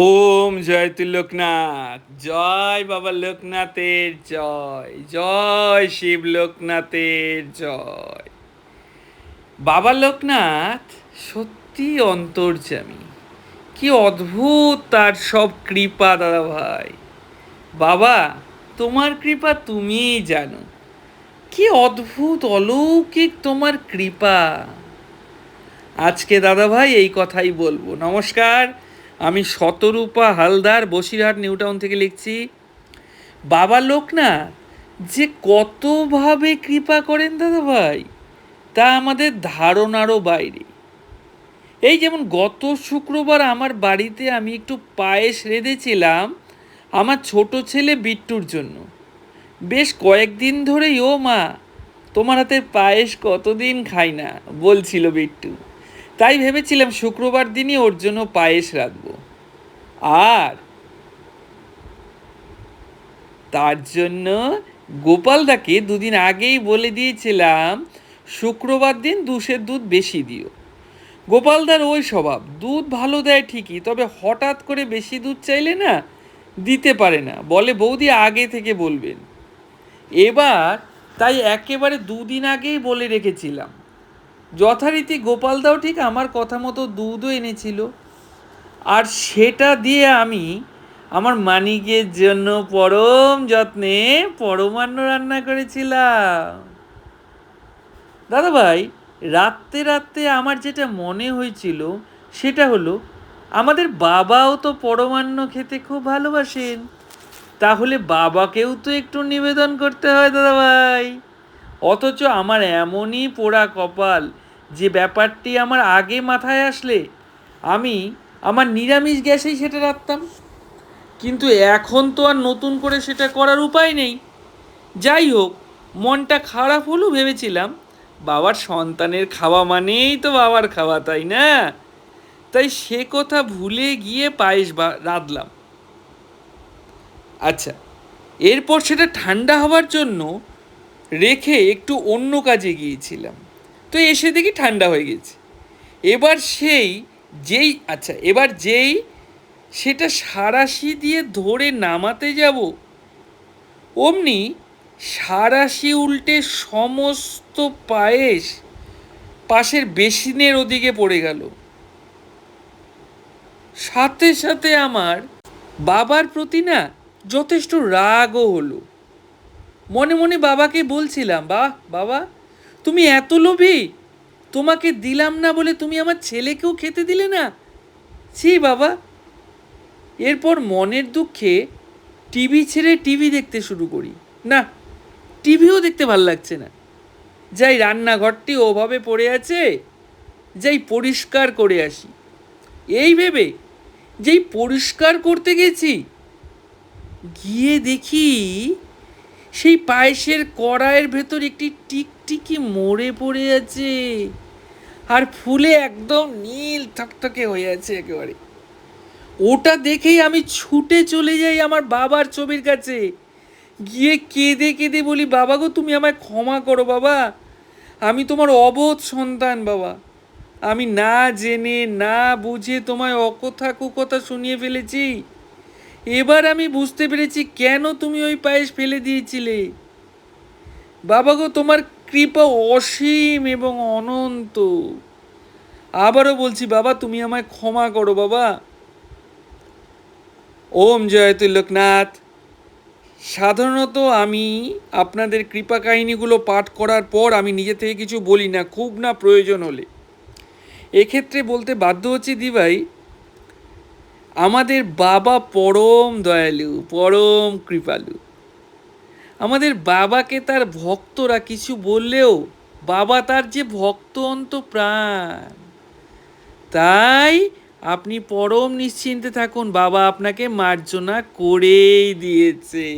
ওম জয় তুই লোকনাথ জয় বাবা লোকনাথের জয় জয় শিব লোকনাথের জয়। বাবা লোকনাথ সত্যি অন্তর্যামী। কি অদ্ভুত তার সব কৃপা দাদা ভাই। বাবা, তোমার কৃপা তুমিই জানো। কি অদ্ভুত, অলৌকিক তোমার কৃপা। আজকে দাদা ভাই এই কথাই বলব। নমস্কার আমি শতরূপা হালদার বসিরহাট নিউটাউন থেকে লিখছি, বাবা লোকনাথ, যে কতভাবে কৃপা করেন দাদা ভাই, তা আমাদের ধারণারও বাইরে। এই যেমন গত শুক্রবার আমার বাড়িতে আমি একটু পায়েস রেঁধেছিলাম আমার ছোট ছেলে বিট্টুর জন্য। বেশ কয়েকদিন ধরেই, ও মা, তোমার হাতের পায়েস কতদিন খাই না? বলছিল বিট্টু। তাই ভেবেছিলাম শুক্রবার দিনই ওর জন্য পায়েস রাখব আর তার জন্য গোপালদাকে দুদিন আগেই বলে দিয়েছিলাম, শুক্রবার দিন দুশের দুধ বেশি দিও। গোপালদার ওই স্বভাব, দুধ ভালো দেয় ঠিকই, তবে হঠাৎ করে বেশি দুধ চাইলে না দিতে পারে না, বলে বৌদি আগে থেকে বলবেন। এবার তাই একেবারে দুদিন আগেই বলে রেখেছিলাম। যথারীতি গোপালদাও ঠিক আমার কথা মতো দুধও এনেছিল। আর সেটা দিয়ে আমি আমার মানিকের জন্য পরম যত্নে পরমান্ন রান্না করেছিলাম। দাদা ভাই রাত্রে রাত্রে আমার যেটা মনে হয়েছিল সেটা হলো, আমাদের বাবাও তো পরমান্ন খেতে খুব ভালোবাসেন। তাহলে বাবাকেও তো একটু নিবেদন করতে হয় দাদা ভাই অথচ আমার এমনই পোড়া কপাল যে ব্যাপারটি আমার আগে মাথায় আসলে। আমি আমার নিরামিষ গ্যাসেই সেটা রাখতাম কিন্তু এখন তো আর নতুন করে সেটা করার উপায় নেই। যাই হোক, মনটা খারাপ হলেও ভেবেছিলাম, বাবার সন্তানের খাওয়া মানেই তো বাবার খাওয়া, তাই না? তাই সে কথা ভুলে গিয়ে পায়েস বা, রাঁধলাম। আচ্ছা এরপর সেটা ঠান্ডা হওয়ার জন্য রেখে একটু অন্য কাজে গিয়েছিলাম। তো এসে দেখি ঠান্ডা হয়ে গেছে। এবার সেই যেই আচ্ছা এবার যেই সেটা সারাশি দিয়ে ধরে নামাতে যাব, অমনি সারাশি উল্টে সমস্ত পায়েস পাশের বেসিনের ওদিকে পড়ে গেল। সাথে সাথে আমার বাবার প্রতি না যথেষ্ট রাগও হলো। মনে মনে বাবাকে বলছিলাম, বাহ, বাবা, তুমি এত লোভী, তোমাকে দিলাম না বলে তুমি আমার ছেলেকেও খেতে দিলে না? ছি, বাবা। এরপর মনের দুঃখে টিভি ছেড়ে টিভি দেখতে শুরু করি। না, টিভিও দেখতে ভালো লাগছে না। যাই রান্নাঘরটি ওভাবে পড়ে আছে, যাই পরিষ্কার করে আসি। এই ভেবে যেই পরিষ্কার করতে গেছি, গিয়ে দেখি সেই পায়েসের কড়াইয়ের ভেতর একটি টিকটিকি মরে পড়ে আছে। আর ফুলে একদম নীল থকথকে হয়ে আছে একেবারে। ওটা দেখেই আমি ছুটে চলে যাই আমার বাবার ছবির কাছে। গিয়ে কেঁদে কেঁদে বলি, বাবা গো, তুমি আমায় ক্ষমা করো বাবা। আমি তোমার অবোধ সন্তান বাবা। আমি না জেনে, না বুঝে তোমায় অকথা কুকথা শুনিয়ে ফেলেছি। এবার আমি বুঝতে পেরেছি কেন তুমি ওই পায়েস ফেলে দিয়েছিলে। বাবা গো, তোমার কৃপা অসীম এবং অনন্ত। আবারও বলছি, বাবা, তুমি আমায় ক্ষমা করো, বাবা। ওম জয় লোকনাথ। সাধারণত আমি আপনাদের কৃপা কাহিনীগুলো পাঠ করার পর আমি নিজে থেকে কিছু বলি না, খুব না প্রয়োজন হলে। এক্ষেত্রে বলতে বাধ্য হচ্ছি দিভাই আমাদের বাবা পরম দয়ালু, পরম কৃপালু। আমাদের বাবাকে তার ভক্তরা কিছু বললেও বাবা তার যে ভক্ত অন্ত প্রাণ। তাই আপনি পরম নিশ্চিন্তে থাকুন, বাবা আপনাকে মার্জনা করেই দিয়েছে।